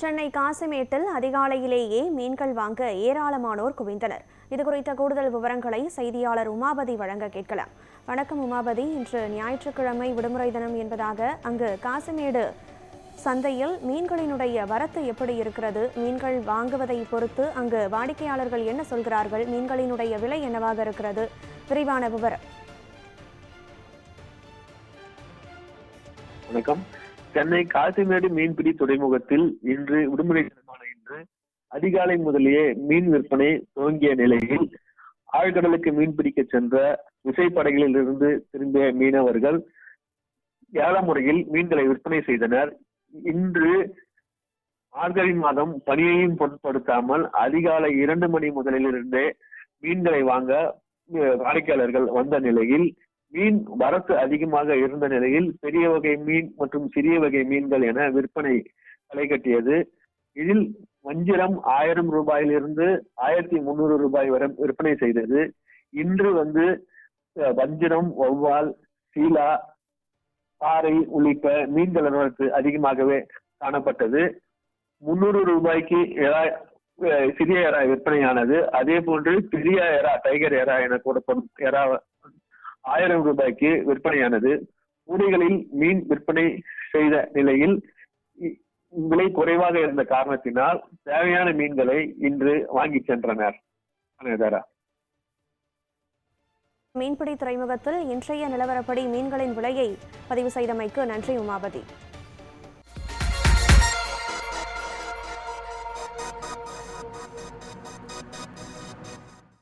சென்னை காசிமேட்டில் அதிகாலையிலேயே மீன்கள் வாங்க ஏராளமானோர் குவிந்தனர். இது குறித்த கூடுதல் விவரங்களை செய்தியாளர் உமாபதி வழங்க கேட்கலாம். வணக்கம் உமாபதி. இன்று ஞாயிற்றுக்கிழமை விடுமுறை தினம் என்பதாக அங்கு காசிமேடு சந்தையில் மீன்களினுடைய வரத்து எப்படி இருக்கிறது? மீன்கள் வாங்குவதை பொறுத்து அங்கு வாடிக்கையாளர்கள் என்ன சொல்கிறார்கள்? மீன்களினுடைய விலை என்னவாக இருக்கிறது? விரிவான விவரம். வணக்கம். சென்னை காசிமேடு மீன்பிடி துறைமுகத்தில் இன்று விடுமுறை தினமான இன்று அதிகாலை முதலேயே மீன் விற்பனை துவங்கிய நிலையில் ஆழ்கடலுக்கு மீன் பிடிக்க சென்ற விசைப்படைகளில் இருந்து திரும்பிய மீனவர்கள் ஏல முறையில் மீன்களை விற்பனை செய்தனர். இன்று மார்கழி மாதம் பணியையும் பொருட்படுத்தாமல் அதிகாலை இரண்டு மணி முதலிலிருந்தே மீன்களை வாங்க வாடிக்கையாளர்கள் வந்த நிலையில் மீன் வரத்து அதிகமாக இருந்த நிலையில் பெரிய வகை மீன் மற்றும் சிறிய வகை மீன்கள் என விற்பனை களை கட்டியது. இதில் வஞ்சிரம் ஆயிரம் ரூபாயிலிருந்து ஆயிரத்தி முந்நூறு ரூபாய் வரை விற்பனை செய்தது. இன்று வந்து வஞ்சிரம் வௌவால் சீலா பாறை உள்ளிட்ட மீன்கள் வரத்து அதிகமாகவே காணப்பட்டது. முன்னூறு ரூபாய்க்கு எறா சிறிய எறா விற்பனையானது. அதே போன்று பெரிய எறா டைகர் எறா என கூடப்படும் எறா ஆயிரம் ரூபாய்க்கு விற்பனையானது. கூடைகளில் மீன் விற்பனை செய்த நிலையில் விலை குறைவாக இருந்த காரணத்தினால் தேவையான மீன்களை இன்று வாங்கி சென்றனர். மீன்பிடி துறைமுகத்தில் இன்றைய நிலவரப்படி மீன்களின் விலையை பதிவு செய்தமைக்கு நன்றி உமாபதி.